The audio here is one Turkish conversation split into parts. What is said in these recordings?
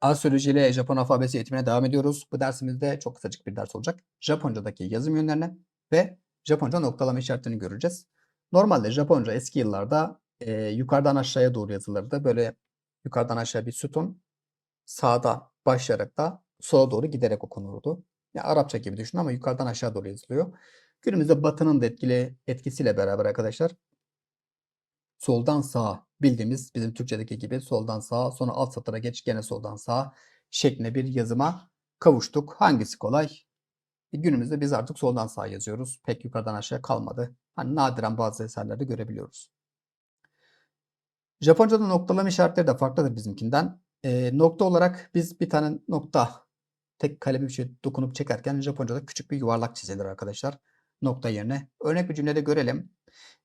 Astroloji ile Japon alfabesi eğitimine devam ediyoruz. Bu dersimizde çok kısacık bir ders olacak. Japonca'daki yazım yönlerini ve Japonca noktalama işaretlerini göreceğiz. Normalde Japonca eski yıllarda e, yukarıdan aşağıya doğru yazılırdı. Böyle yukarıdan aşağı bir sütun sağda başlayarak da sola doğru giderek okunurdu. Ya Arapça gibi düşün ama yukarıdan aşağı doğru yazılıyor. Günümüzde Batı'nın da etkili etkisiyle beraber arkadaşlar soldan sağa bildiğimiz bizim Türkçedeki gibi soldan sağa sonra alt satıra geç gene soldan sağa şeklinde bir yazıma kavuştuk. Hangisi kolay? E, günümüzde biz artık soldan sağa yazıyoruz. Pek yukarıdan aşağı kalmadı. Hani nadiren bazı eserlerde görebiliyoruz. Japonca'da noktalama işaretleri de farklıdır bizimkinden. E, nokta olarak biz bir tane nokta tek kalemi bir şey dokunup çekerken Japonca'da küçük bir yuvarlak çizilir arkadaşlar. Nokta yerine. Örnek bir cümlede görelim.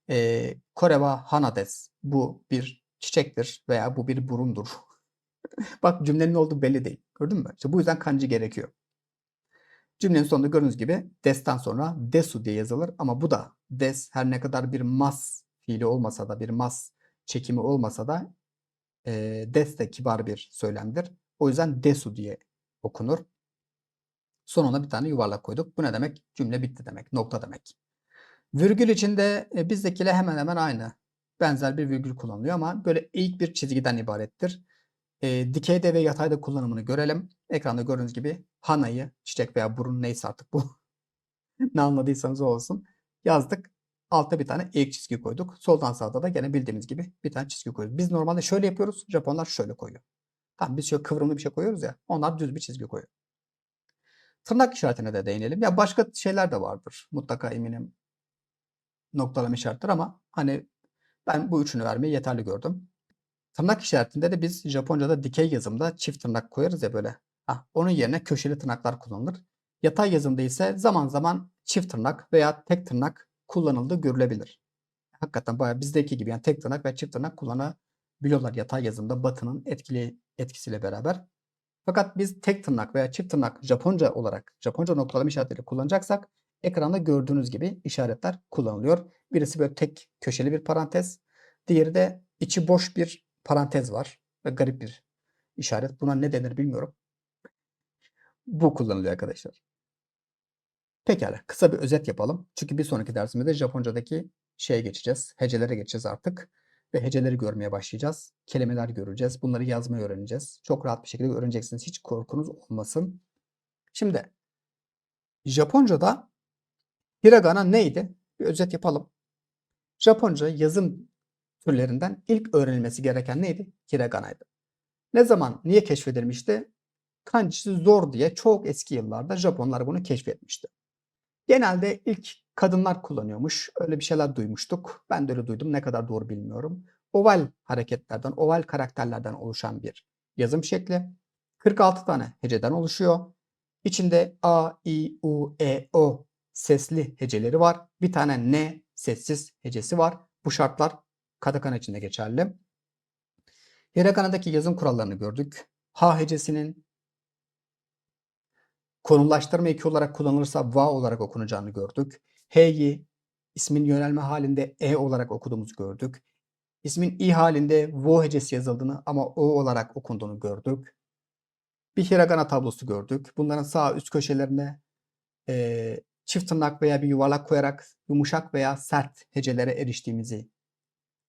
E, Kore wa hana desu. Bu bir çiçektir veya bu bir burundur. Bak cümlenin olduğu belli değil. Gördün mü? İşte bu yüzden kanji gerekiyor. Cümlenin sonunda gördüğünüz gibi des'ten sonra desu diye yazılır ama bu da des her ne kadar bir mas fiili olmasa da bir mas çekimi olmasa da e, des de kibar bir söylemdir. O yüzden desu diye okunur. Sonuna bir tane yuvarlak koyduk. Bu ne demek? Cümle bitti demek. Nokta demek. Virgül içinde e, bizdekiyle hemen hemen aynı. Benzer bir virgül kullanılıyor ama böyle eğik bir çizgiden ibarettir. E, dikeyde ve yatayda kullanımını görelim. Ekranda gördüğünüz gibi hanayı, çiçek veya burun neyse artık bu. ne anladıysanız o olsun. Yazdık. Altta bir tane eğik çizgi koyduk. Soldan sağda da gene bildiğimiz gibi bir tane çizgi koyuyoruz. Biz normalde şöyle yapıyoruz. Japonlar şöyle koyuyor. Tamam biz şöyle kıvrımlı bir şey koyuyoruz ya. Onlar düz bir çizgi koyuyor. Tırnak işaretine de değinelim. Ya başka şeyler de vardır. Mutlaka eminim noktalama işaretler ama hani ben bu üçünü vermeyi yeterli gördüm. Tırnak işaretinde de biz Japonca'da dikey yazımda çift tırnak koyarız ya böyle. Ah, onun yerine köşeli tırnaklar kullanılır. Yatay yazımda ise zaman zaman çift tırnak veya tek tırnak kullanıldığı görülebilir. Hakikaten bayağı bizdeki gibi yani tek tırnak ve çift tırnak kullanabiliyorlar yatay yazımda batının etkili etkisiyle beraber. Fakat biz tek tırnak veya çift tırnak Japonca olarak Japonca noktalama işaretleri kullanacaksak ekranda gördüğünüz gibi işaretler kullanılıyor. Birisi böyle tek köşeli bir parantez. Diğeri de içi boş bir parantez var. Ve garip bir işaret. Buna ne denir bilmiyorum. Bu kullanılıyor arkadaşlar. Pekala kısa bir özet yapalım. Çünkü bir sonraki dersimizde Japonca'daki şeye geçeceğiz. Hecelere geçeceğiz artık. Ve heceleri görmeye başlayacağız. Kelimeler göreceğiz. Bunları yazmayı öğreneceğiz. Çok rahat bir şekilde öğreneceksiniz. Hiç korkunuz olmasın. Şimdi Japonca'da Hiragana neydi? Bir özet yapalım. Japonca yazım türlerinden ilk öğrenilmesi gereken neydi? Hiragana'ydı. Ne zaman, niye keşfedilmişti? Kanjisi zor diye çok eski yıllarda Japonlar bunu keşfetmişti. Genelde ilk kadınlar kullanıyormuş. Öyle bir şeyler duymuştuk. Ben de öyle duydum. Ne kadar doğru bilmiyorum. Oval hareketlerden, oval karakterlerden oluşan bir yazım şekli. 46 tane heceden oluşuyor. İçinde A, I, U, E, O sesli heceleri var. Bir tane N sessiz hecesi var. Bu şartlar katakana içinde geçerli. Hiragana'daki yazım kurallarını gördük. H hecesinin konumlaştırma eki olarak kullanılırsa va olarak okunacağını gördük. H'yi ismin yönelme halinde e olarak okuduğumuzu gördük. İsmin i halinde vo hecesi yazıldığını ama o olarak okunduğunu gördük. Bir hiragana tablosu gördük. Bunların sağ üst köşelerine e, çift tırnak veya bir yuvarlak koyarak yumuşak veya sert hecelere eriştiğimizi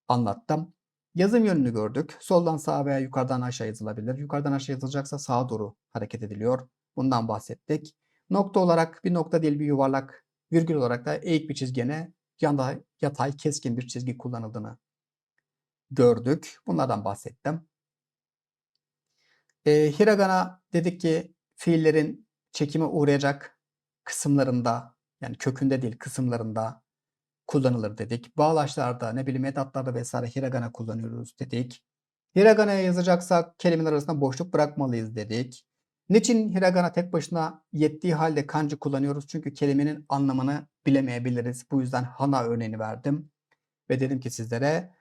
anlattım. Yazım yönünü gördük. Soldan sağa veya yukarıdan aşağı yazılabilir. Yukarıdan aşağı yazılacaksa sağa doğru hareket ediliyor. Bundan bahsettik. Nokta olarak bir nokta değil bir yuvarlak, virgül olarak da eğik bir çizgine yanda yatay keskin bir çizgi kullanıldığını gördük. Bunlardan bahsettim. E, hiragana dedik ki fiillerin çekime uğrayacak kısımlarında yani kökünde değil kısımlarında kullanılır dedik. Bağlaçlarda ne bileyim edatlarda vesaire hiragana kullanıyoruz dedik. Hiragana'ya yazacaksak kelimeler arasında boşluk bırakmalıyız dedik. Niçin hiragana tek başına yettiği halde kanji kullanıyoruz? Çünkü kelimenin anlamını bilemeyebiliriz. Bu yüzden hana örneğini verdim. Ve dedim ki sizlere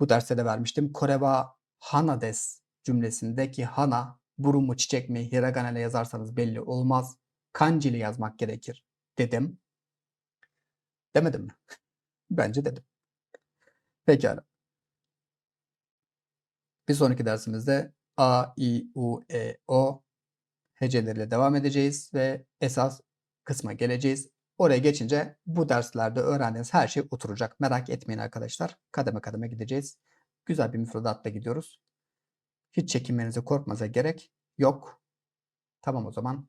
bu derste de vermiştim. Kore wa hana des cümlesindeki hana burun mu çiçek mi hiragana ile yazarsanız belli olmaz. Kanji ile yazmak gerekir dedim. Demedim mi? Bence dedim. Pekala. Bir sonraki dersimizde A, I, U, E, O heceleriyle devam edeceğiz ve esas kısma geleceğiz. Oraya geçince bu derslerde öğrendiğiniz her şey oturacak. Merak etmeyin arkadaşlar. Kademe kademe gideceğiz. Güzel bir müfredatla gidiyoruz. Hiç çekinmenize, korkmanıza gerek yok. Tamam o zaman.